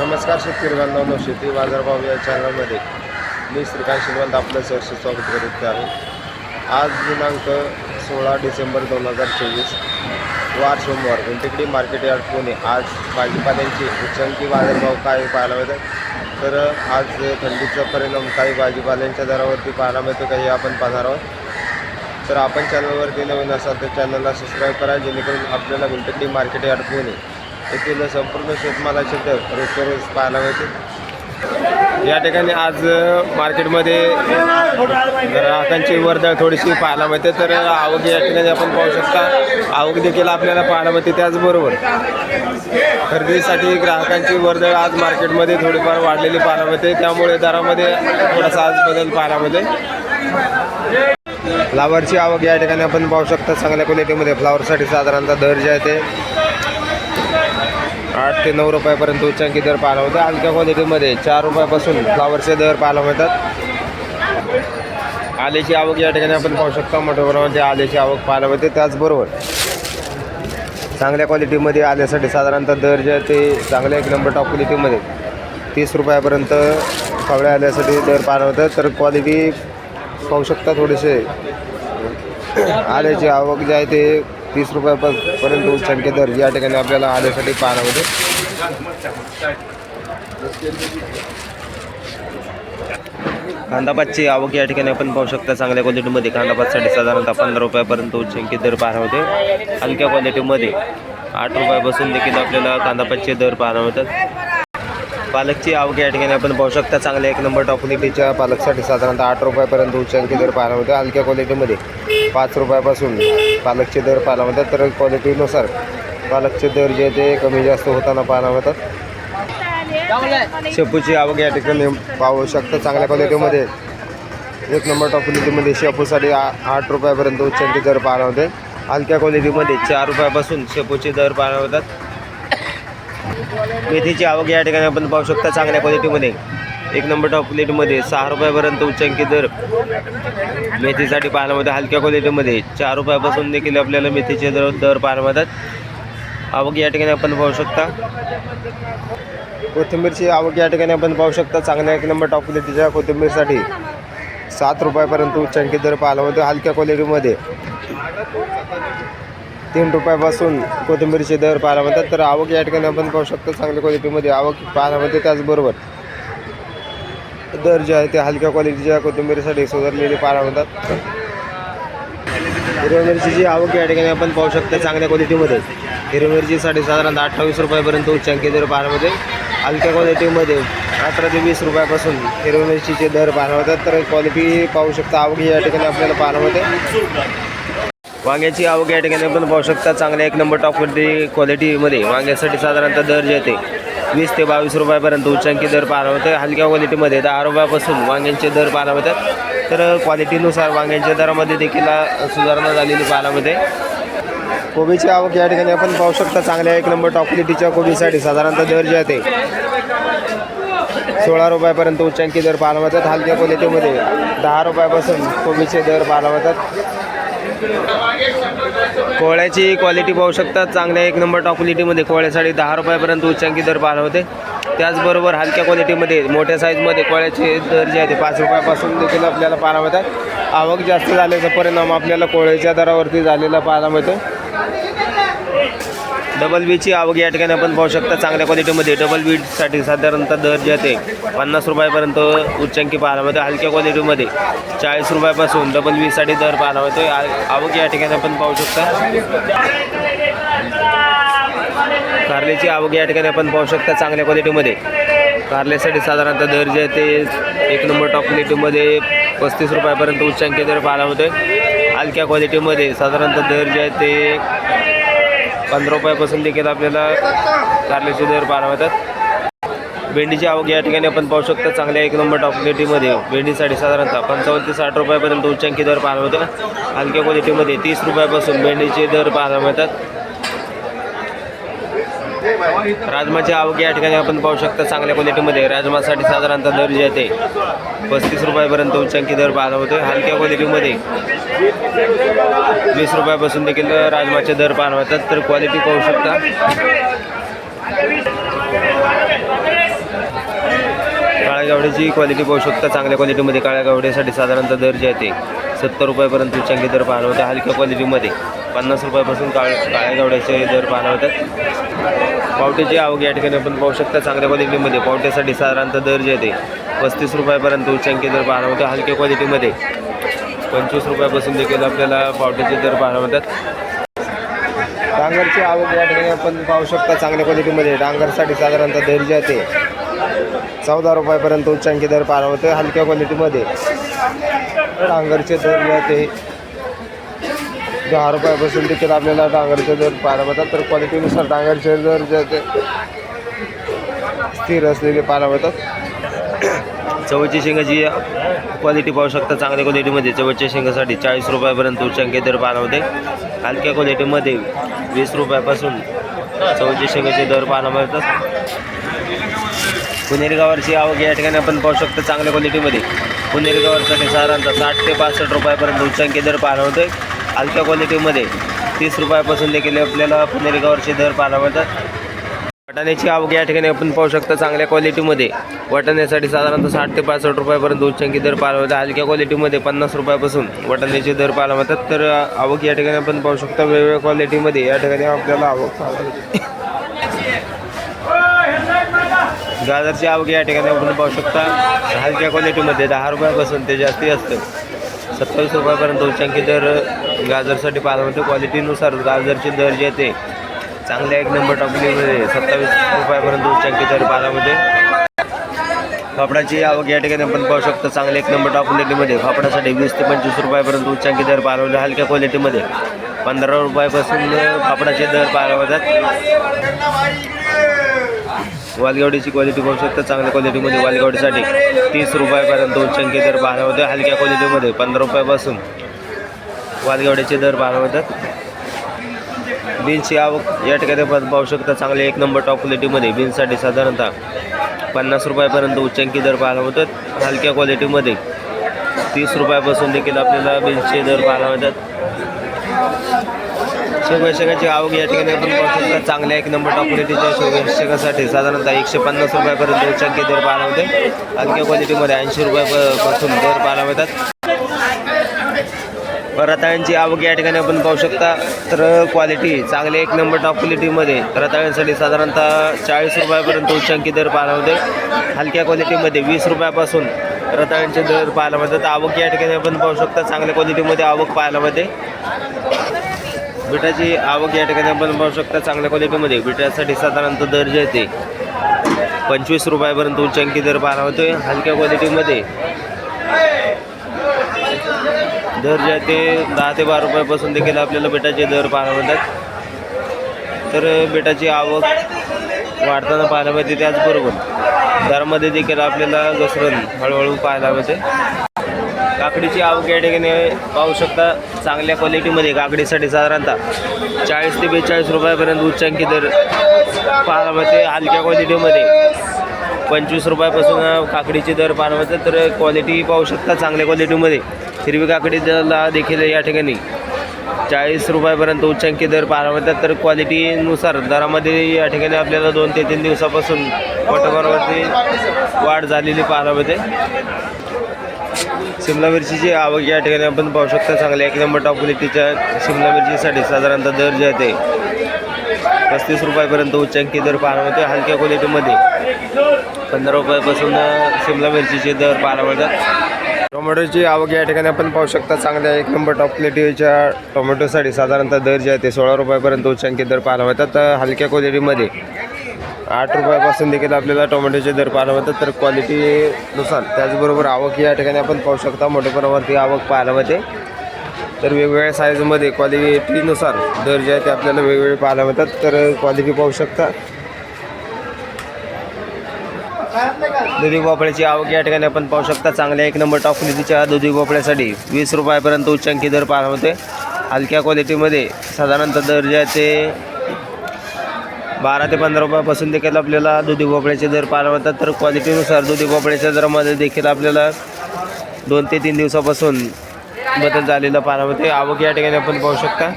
नमस्कार शेतकरी बांधवांनो शेती बाजारभाव या चॅनलमध्ये मी श्रीकांत श्रीमंत आपलं सहर्ष स्वागत करीत आहे. आज दिनांक सोळा डिसेंबर दोन हजार चोवीस वार सोमवार. Guntekdi market yard Pune. आज भाजीपाल्यांचे उच्चांकी बाजारभाव काय पाहायला मिळतात? तर आज थंडीचा परिणाम काही भाजीपाल्यांच्या दरावरती पाहायला मिळतो काही आपण पाहणार आहोत. तर आपण चॅनलवरती नवीन असाल तर चॅनलला सबस्क्राईब करा जेणेकरून आपल्याला गुंटेकडी मार्केट यार्ड पुणे येथील संपूर्ण शेतमालाचे दर रोजच्या रोज पाहायला मिळते या ठिकाणी आज मार्केटमध्ये ग्राहकांची वर्दळ थोडीशी पाहायला मिळते. तर आवक या ठिकाणी आपण पाहू शकता. आवक देखील आपल्याला पाहायला मिळते त्याचबरोबर. खरेदीसाठी ग्राहकांची वर्दळ आज मार्केटमध्ये थोडीफार वाढलेली पाहायला मिळते. त्यामुळे दरामध्ये थोडासा आज बदल पाहायला मिळते फ्लावरची आवक या ठिकाणी आपण पाहू शकता. चांगल्या क्वालिटीमध्ये फ्लावरसाठी साधारणतः दर जे आहे ते आठ ते नऊ रुपयापर्यंत उच्चांकी दर पाहायला होता हलक्या क्वालिटीमध्ये चार रुपयापासून फ्लावरचे दर पाहायला मिळतात. आलेची आवक या ठिकाणी आपण पाहू शकता. मोठ्या प्रमाणामध्ये आलेची आवक पाहायला मिळते. त्याचबरोबर चांगल्या क्वालिटीमध्ये आल्यासाठी साधारणतः दर जे आहे ते चांगल्या एक नंबर टॉप क्वालिटीमध्ये तीस रुपयापर्यंत कवळ्या आल्यासाठी दर पाहायला होतं तर क्वालिटी पाहू शकता थोडेसे. आल्याची आवक जे आहे ते तीस रुपयापर्यंत उच्चांकी दर या ठिकाणी आपल्याला आल्यासाठी पाहायला होते कांदापातची आवक या ठिकाणी आपण पाहू शकता चांगल्या क्वालिटीमध्ये कांदापातसाठी साधारणतः पंधरा रुपयापर्यंत उच्चांकी दर पाहायला होते हलक्या क्वालिटीमध्ये आठ रुपयापासून देखील आपल्याला कांदापातचे दर पाहायला होतात पालकची आवक या ठिकाणी आपण पाहू शकता. चांगल्या एक नंबर टॉप क्वालिटीच्या पालकसाठी साधारणतः आठ रुपयापर्यंत उच्चांकी दर पाहायला मिळतो. हलक्या क्वालिटीमध्ये पाच रुपयापासून पालकचे दर पाहायला मिळतात. तर क्वालिटीनुसार पालकचे दर जे ते कमी जास्त होताना पाहायला मिळतात. शेपूची आवक या ठिकाणी पाहू शकता. चांगल्या क्वालिटीमध्ये एक नंबर टॉप क्वालिटीमध्ये शेपूसाठी आ आठ रुपयापर्यंत उच्चांकी दर पाहायला होते हलक्या क्वालिटीमध्ये चार रुपयापासून शेपूचे दर पाहायला होतात मेथीची आवक या ठिकाणी आपण पाहू शकता चांगल्या क्वालिटीमध्ये. एक नंबर टॉप प्लेटमध्ये सहा रुपयापर्यंत उच्चांकी दर. मेथीसाठी पाहायला मिळतात हलक्या क्वालिटीमध्ये. चार रुपयापासून देखील आपल्याला मेथीचे दर दर पाहायला मिळतात. आवक या ठिकाणी आपण पाहू शकता. कोथिंबीरची आवक या ठिकाणी आपण पाहू शकता. चांगल्या एक नंबर टॉप क्वालिटीच्या कोथिंबीरसाठी सात रुपयापर्यंत उच्चांकी दर पाहायला मिळतो हलक्या क्वालिटीमध्ये. तीन रुपयापासून कोथिंबीरचे दर पाहायला म्हणतात तर आवक या ठिकाणी आपण पाहू शकतो चांगल्या क्वालिटीमध्ये आवक पाहायला म्हणते त्याचबरोबर दर जे आहे ते हलक्या क्वालिटीच्या कोथिंबीरीसाठी सुधारलेले पाहायला म्हणतात हिरव्या मिरचीची आवक या ठिकाणी आपण पाहू शकता चांगल्या क्वालिटीमध्ये. हिरव्या मिरचीसाठी साधारणतः अठ्ठावीस रुपयापर्यंत उच्चांकी दर पाहायला हलक्या क्वालिटीमध्ये अठरा ते वीस रुपयापासून हिरव्या मिरचीचे दर पाहायला होतात तर क्वालिटी पाहू शकता आवक या ठिकाणी आपल्याला पाहायला होते वांग्याची आवक या ठिकाणी पण पाहू शकता. चांगल्या एक नंबर टॉप क्वालिटीमध्ये वांग्यासाठी साधारणतः दर जे येते वीस ते बावीस रुपयापर्यंत उच्चांकी दर पाहायला होते हलक्या क्वालिटीमध्ये दहा रुपयापासून वांग्यांचे दर पाहायला होतात. तर क्वालिटीनुसार वांग्यांच्या दरामध्ये देखील सुधारणा झालेली पाहायला मिळते. कोबीची आवक या ठिकाणी आपण पाहू शकता. चांगल्या एक नंबर टॉप क्वालिटीच्या कोबीसाठी साधारणतः दर जे आहे सोळा रुपयापर्यंत उच्चांकी दर पाहायला मिळतात. हलक्या क्वालिटीमध्ये दहा रुपयापासून कोबीचे दर पाहायला मिळतात. कोळ्याची क्वालिटी पाहू शकता. चांगल्या एक नंबर टॉप क्वालिटीमध्ये कोळ्यासाठी दहा रुपयापर्यंत उच्चांकी दर पाहायला होते. त्याचबरोबर हलक्या क्वालिटीमध्ये मोठ्या साईजमध्ये कोळ्याचे दर जे आहे ते पाच रुपयापासून देखील आपल्याला पाहायला मिळतात आवक जास्त झाल्याचा परिणाम आपल्याला कोळ्याच्या दरावरती झालेला पाहायला मिळतो डबल बीची आवक या ठिकाणी आपण पाहू शकता चांगल्या क्वालिटीमध्ये डबल बीटसाठी साधारणतः दर जे आहे ते पन्नास रुपयापर्यंत उच्चांकी पाहायला मिळतो हलक्या क्वालिटीमध्ये चाळीस रुपयापासून डबल बीसाठी दर पाहायला मिळतो आ- आवक या ठिकाणी आपण पाहू शकता. कारल्याची आवक या ठिकाणी आपण पाहू शकता चांगल्या क्वालिटीमध्ये कारल्यासाठी साधारणतः दर जे आहे ते एक नंबर टॉप क्वालिटीमध्ये पस्तीस रुपयापर्यंत उच्चांकी दर पाहायला मिळतो हलक्या क्वालिटीमध्ये साधारणतः दर जे आहे ते पंधरा रुपयापासून देखील आपल्याला कारल्याचे दर पाहायला मिळतात भेंडीची आवक या ठिकाणी आपण पाहू शकतो चांगल्या एक नंबर टॉप क्वालिटीमध्ये भेंडीसाठी साधारणतः पंचावन्न ते साठ रुपयापर्यंत उच्चांकी दर पाहायला मिळतात हलक्या क्वालिटीमध्ये तीस रुपयापासून भेंडीचे दर पाहायला मिळतात राजमाची आवक या ठिकाणी आपण पाहू शकता चांगल्या क्वालिटीमध्ये राजमासाठी साधारणतः दर जे आहे पस्तीस रुपयापर्यंत उच्चांकी दर पाहायला होते हलक्या क्वालिटीमध्ये वीस रुपयापासून देखील राजमाचे दर पाहायला मिळतात तर क्वालिटी पाहू शकता. गावड्याची क्वालिटी पाहू शकता. चांगल्या क्वालिटीमध्ये काळ्या गावड्यासाठी साधारणतः दर जे आहे ते सत्तर रुपयापर्यंत उच्चांकी दर पाहायला होते हलक्या क्वालिटीमध्ये पन्नास रुपयापासून काळ काळ्या गावड्याचे दर पाहायला होतात पावट्याची आवक या ठिकाणी आपण पाहू शकता चांगल्या क्वालिटीमध्ये पावट्यासाठी साधारणतः दर जे आहे ते पस्तीस रुपयापर्यंत उच्चांकी दर पाहायला होते हलक्या क्वालिटीमध्ये पंचवीस रुपयापासून देखील आपल्याला पावट्याचे दर पाहायला होतात डांगरची आवक या ठिकाणी आपण पाहू शकता चांगल्या क्वालिटीमध्ये. डांगरसाठी साधारणतः दर जे आहे चौदा रुपयापर्यंत उच्चांकी दर पाहायला होते हलक्या क्वालिटीमध्ये. डांगरचे दर जे आहे ते दहा रुपयापासून देखील आपल्याला डांगरचे दर पाहायला मिळतात तर क्वालिटीनुसार डांगरचे दर जे ते स्थिर असलेले पाहायला मिळतात. चवळची शेंगाची क्वालिटी पाहू शकता चांगल्या क्वालिटीमध्ये चवच्या शेंगासाठी चाळीस रुपयापर्यंत उच्चांकी दर पाहायला होते हलक्या क्वालिटीमध्ये वीस रुपयापासून चवळच्या शेंगाचे दर पाहायला मिळतात. पुणेरी गावाची आवक या ठिकाणी आपण पाहू शकतो चांगल्या क्वालिटीमध्ये पुणेरी गावासाठी साधारणतः साठ ते पासष्ट रुपयापर्यंत उच्चांकी दर पाहायला होते अल्ट्रा क्वालिटीमध्ये तीस रुपयापासून देखील आपल्याला पुणेरी गावाचे दर पाहायला मिळतात. वाटाण्याची आवक या ठिकाणी आपण पाहू शकता चांगल्या क्वालिटीमध्ये. वाटाण्यासाठी साधारणतः साठ ते पासष्ट रुपयापर्यंत उच्चांकी दर पाहायला मिळतात. हलक्या क्वालिटीमध्ये पन्नास रुपयापासून वाटाण्याचे दर पाहायला मिळतात. तर आवक या ठिकाणी आपण पाहू शकता वेगवेगळ्या क्वालिटीमध्ये या ठिकाणी आपल्याला आवक पाहायला गाजरची आवक या ठिकाणी आपण पाहू शकता. हलक्या क्वालिटीमध्ये दहा रुपयापासून ते जास्ती असतं. सत्तावीस रुपयापर्यंत उच्चांकी दर गाजरसाठी पाहायला क्वालिटीनुसार गाजरचे दर जे ते चांगल्या एक नंबर टॉपलीमध्ये सत्तावीस रुपयापर्यंत उच्चांकी दर पालामध्ये फापडाची आवक या ठिकाणी आपण पाहू शकतो चांगले एक नंबर टॉप क्वालिटीमध्ये फापडासाठी वीस ते पंचवीस रुपयापर्यंत उच्चांकी दर पाहायला हलक्या क्वालिटीमध्ये पंधरा रुपयापासून फापडाचे दर पाहायला मिळतात वालगावडीची क्वालिटी पाहू शकता. चांगल्या क्वालिटीमध्ये वालगावडीसाठी तीस रुपयापर्यंत उच्चांकी दर पाहायला होते. हलक्या क्वालिटीमध्ये पंधरा रुपयापासून वालगावडीचे दर पाहायला होतात. बीन्सची आवक या ठिकाणी पाहू शकता. चांगले एक नंबर टॉप क्वालिटीमध्ये बीन्ससाठी साधारणतः पन्नास रुपयापर्यंत उच्चांकी दर पाहायला होतात. हलक्या क्वालिटीमध्ये तीस रुपयापासून देखील आपल्याला बीन्सचे दर पाहायला मिळतात शेवगा आवक या ठिकाणी आपण पाहू शकता. चांगल्या एक नंबर टॉप क्वालिटीच्या शेवगा साधारणतः एकशे पन्नास रुपयापर्यंत उच्चांकी दर पाहायला होते हलक्या क्वालिटीमध्ये ऐंशी रुपयापासून दर पाहायला मिळतात. रताळ्यांची आवक या ठिकाणी आपण पाहू शकता. तर क्वालिटी चांगली एक नंबर टॉप क्वालिटीमध्ये रताळ्यांसाठी साधारणतः चाळीस रुपयापर्यंत उच्चांकी दर पाहायला होते हलक्या क्वालिटीमध्ये वीस रुपयापासून रताळ्यांचे दर पाहायला मिळतात. आवक या ठिकाणी आपण पाहू शकता. चांगल्या क्वालिटीमध्ये आवक पाहायला मिळते. बिटाची आवक या ठिकाणी आपण पाहू शकता चांगल्या क्वालिटीमध्ये. बिटासाठी साधारणतः दर जे आहे ते पंचवीस रुपयापर्यंत उच्चांकी दर पाहायला होते हलक्या क्वालिटीमध्ये दर जे आहे ते दहा ते बारा रुपयापासून देखील आपल्याला बेटाचे दर पाहायला मिळतात तर बेटाची आवक वाढताना पाहायला मिळते त्याचबरोबर दरामध्ये देखील आपल्याला घसरण हळूहळू पाहायला मिळते. काकडीची आवक या ठिकाणी पाहू शकता चांगल्या क्वालिटीमध्ये काकडीसाठी साधारणतः चाळीस ते बेचाळीस रुपयापर्यंत उच्चांकी दर पाहायला मिळते हलक्या क्वालिटीमध्ये. पंचवीस रुपयापासून काकडीचे दर पाहायला मिळतात तर क्वालिटी पाहू शकता चांगल्या क्वालिटीमध्ये. हिरवी काकडीला देखील या ठिकाणी चाळीस रुपयापर्यंत उच्चांकी दर पाहायला मिळतात तर क्वालिटीनुसार दरामध्ये या ठिकाणी आपल्याला दोन ते तीन दिवसापासून वटोबरवरती वाढ झालेली पाहायला मिळते शिमला मिरचीची आवक या ठिकाणी आपण पाहू शकता. चांगली एक नंबर टॉप क्वालिटीच्या शिमला मिरचीसाठी साधारणतः दर जे आहे ते पस्तीस रुपयापर्यंत उच्चांकी दर पाहायला मिळते हलक्या क्वालिटीमध्ये पंधरा रुपयापासून शिमला मिरचीचे दर पाहायला मिळतात. टोमॅटोची आवक या ठिकाणी आपण पाहू शकता. चांगल्या एक नंबर टॉप क्वालिटीच्या टोमॅटोसाठी साधारणतः दर जे आहे ते सोळा रुपयापर्यंत उच्चांकी दर पाहायला मिळतात. तर हलक्या क्वालिटीमध्ये आठ रुपयापासून देखील आपल्याला टोमॅटोचे दर पाहायला मिळतात तर क्वालिटीनुसार त्याचबरोबर आवक या ठिकाणी आपण पाहू शकता मोठ्या प्रमाणावरती आवक पाहायला मिळते. तर वेगवेगळ्या साईजमध्ये क्वालिटीनुसार दर जे आहे ते आपल्याला वेगवेगळे पाहायला मिळतात तर क्वालिटी पाहू शकता. दुधी भोपळ्याची आवक या ठिकाणी आपण पाहू शकता चांगल्या एक नंबर टॉप क्वालिटीच्या दुधी भोपळ्यासाठी वीस रुपयापर्यंत उच्चांकी दर पाहायला मिळते हलक्या क्वालिटीमध्ये साधारणतः दर जे आहे ते बारा ते पंधरा रुपयापासून देखील आपल्याला दुधी भोपळ्याचे दर पाहायला मिळतात. तर क्वालिटीनुसार दुधी भोपळ्याच्या दरामध्ये देखील आपल्याला दोन ते तीन दिवसापासून बदल झालेला पाहायला मिळते. आवक या ठिकाणी आपण पाहू शकता.